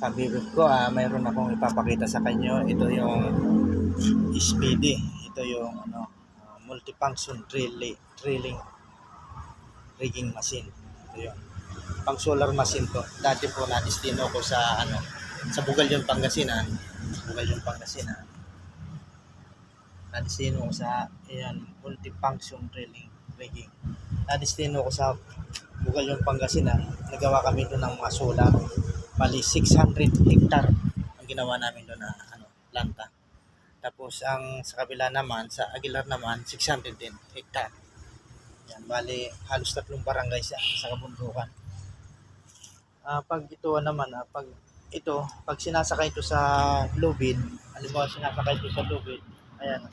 kabibig ko, ah, mayroon akong ipapakita sa kanyo. Ito yung speedy. Ito yung ano, ah, multifunction drilling, drilling rigging machine. Ito yun. Pang solar machine to. Dati po na-destino ko sa ano, sa Bugalyon, Pangasinan. Sa Bugalyon, Pangasinan. Na-destino ko sa ayan, multifunction drilling rigging. Na-destino ko sa Bugalyon, Pangasinan. Nagawa kami doon ng mga solar. Bali 600 hectare ang ginawa namin doon na ano, planta. Tapos ang sa kabila naman, sa Aguilar naman, 600 din hectare. Yan, bali halos tatlong barangay siya sa kabundukan. Ah, pag ito naman, ah, pag ito, pag sinasakay ito sa lubid, halimbawa sinasakay ito sa lubid, ayan,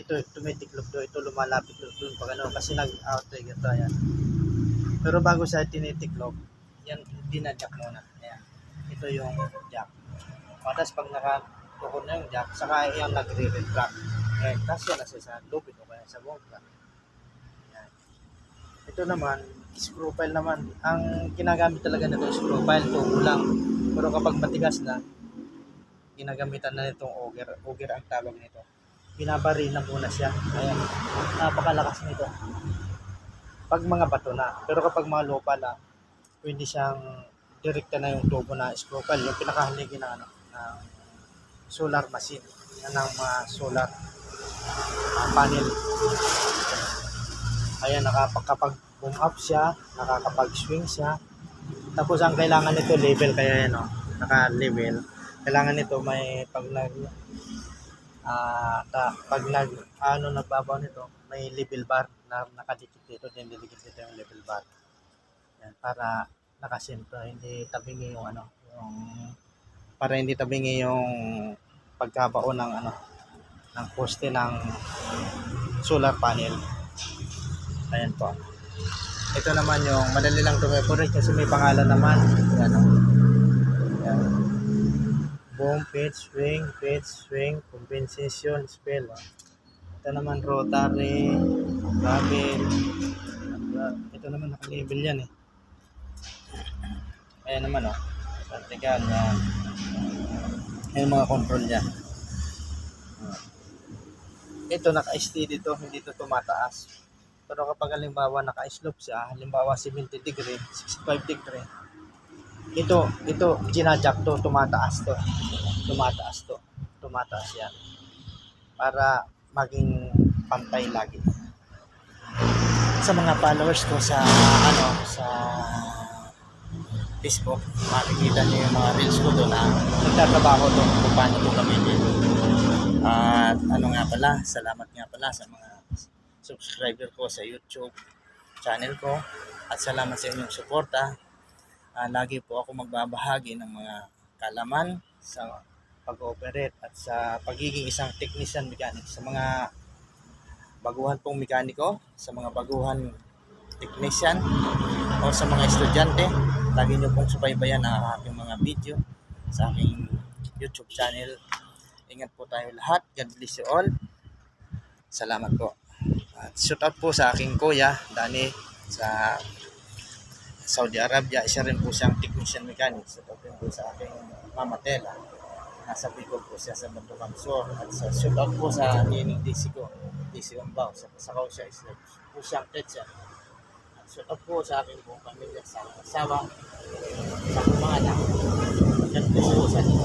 ito tumitiklop do, ito lumalapit do, doon pag ano, kasi nag-outrigger to, ayan. Pero bago siya tinitiklop, yan, dinadyak muna. Ayan. Ito yung jack. Tapos pag nakatukod na yung jack, saka yung nagre-retract. Eh, kasi yan nasa sa lubid o kaya sa bongka. Ayan. Ito naman, screw file naman. Ang ginagamit talaga nito screw file, tubo lang. Pero kapag matigas na, ginagamitan na nitong auger. Auger ang tawag nito. Binabari na muna siya. Ayan. Napakalakas nito. Pag mga bato na. Pero kapag mga lupa lang, pwede siyang direkta na yung tubo na file. Yung pinakahaligi na ano, ng solar machine. Ang mga solar ah, panel. Ayan, nakapag boom up siya, nakakapag-swing siya. Tapos ang kailangan nito level kaya yan, oh, naka-level. Kailangan nito may pag nag ah ta, pag nag ano nagbabaw nito, may level bar na nakadikit dito, din didikit dito yung level bar. Yan, para nakasentro, hindi tabingi yung ano, yung para hindi tabingi yung pagkabao ng ano ng poste ng solar panel. Ayan po. Ito naman yung madali lang correct kasi may pangalan naman. Yan. oh. Yan. Boom, pitch, swing, pitch, swing, compensation, spell. Ito naman rotary, gravel. Ito naman naka-label yan eh. Ayan naman oh. Vertical yan. Ayan mga control niya. Ito naka-steady to, hindi to tumataas. Pero kapag halimbawa naka-slope siya, halimbawa 70 degree, 65 degree, ito, ito, ginajak to, tumataas to. Tumataas to. Tumataas yan. Para maging pantay lagi. Sa mga followers ko sa, ano, sa Facebook, makikita niyo yung mga reels ko doon na nagtatrabaho doon kung paano to gamitin. At ano nga pala, salamat nga pala sa mga subscriber ko sa YouTube channel ko at salamat sa inyong suporta. Ah, lagi po ako magbabahagi ng mga kalaman sa pag-operate at sa pagiging isang technician mechanic sa mga baguhan pong mekaniko, sa mga baguhan technician o sa mga estudyante. Lagi nyo pong subaybayan ang aking mga video sa aking YouTube channel. Ingat po tayo lahat. God bless you all. Salamat po. At shout out po sa aking kuya, Dani, sa Saudi Arabia. Isa rin po siyang technician mechanic. Shout out po sa aking mama Tela. Nasa Bicol po siya sa Bantukan Sur. At sa shout out po sa nining DC ko, DC Umbao. Sa Pasakaw siya is po siyang teacher sa po sa aking buong pamilya, sa asawa, sa mga anak, at po sa aking